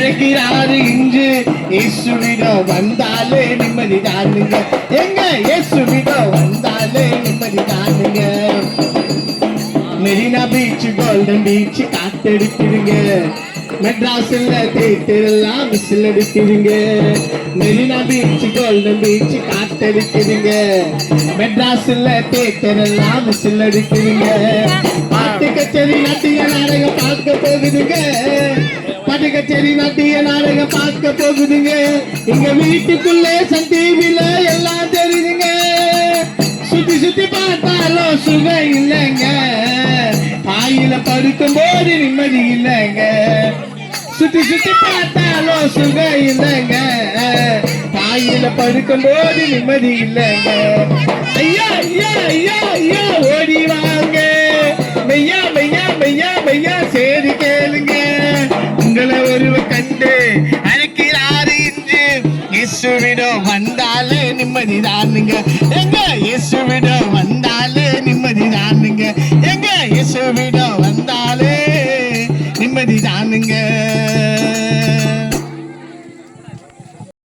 அழைக்கிறாரு இன்று. இயேசுவிடம் வந்தாலே நிம்மதி தானுங்க எங்க? இயேசுவிடம் வந்தாலே நிம்மதி தானுங்க மெரினா பீச் கோல்டன் பீச் காத்தடிக்குதுங்க மெட்ராஸ்ல தேட்டர் மிஸ்ல விசில் அடிக்குதுங்க மெரினா பீச் கோல்டன் பீச் காத்தடிக்குதுங்க மெட்ராஸ்ல தேட்டர் மிஸ்ல விசில் பாட்டு கச்சேரி நாட்டிய நாடகம் பார்க்க போகுதுங்க. கச்சேரி நாட்டிய நாடகம் பார்க்க போகுதுங்க. இங்க வீட்டுக்குள்ளே சன் டிவில எல்லாம் தெரியுதுங்க. சுத்தி சுத்தி பார்த்தாலும் சுகம் இல்லைங்க. ஆயில படுக்கும் போது நிம்மதி இல்லைங்க. சுத்தி சுத்தி பார்த்தாலும் சுகம் இல்லைங்க. ஆயில படுக்கும் போது நிம்மதி இல்லைங்க. ஐயா ஐயா ஐயா ஐயா ஓடி வாங்க. மெய்யா மெய்யா மெய்யா மெய்யா சே கண்டு அழைக்கிறாரு இன்று. இயேசுவிடம் வந்தாலே நிம்மதி தானுங்க. எங்க இயேசுவிடம் வந்தாலே நிம்மதி தானுங்க. எங்க இயேசுவிடம் வந்தாலே நிம்மதி தான்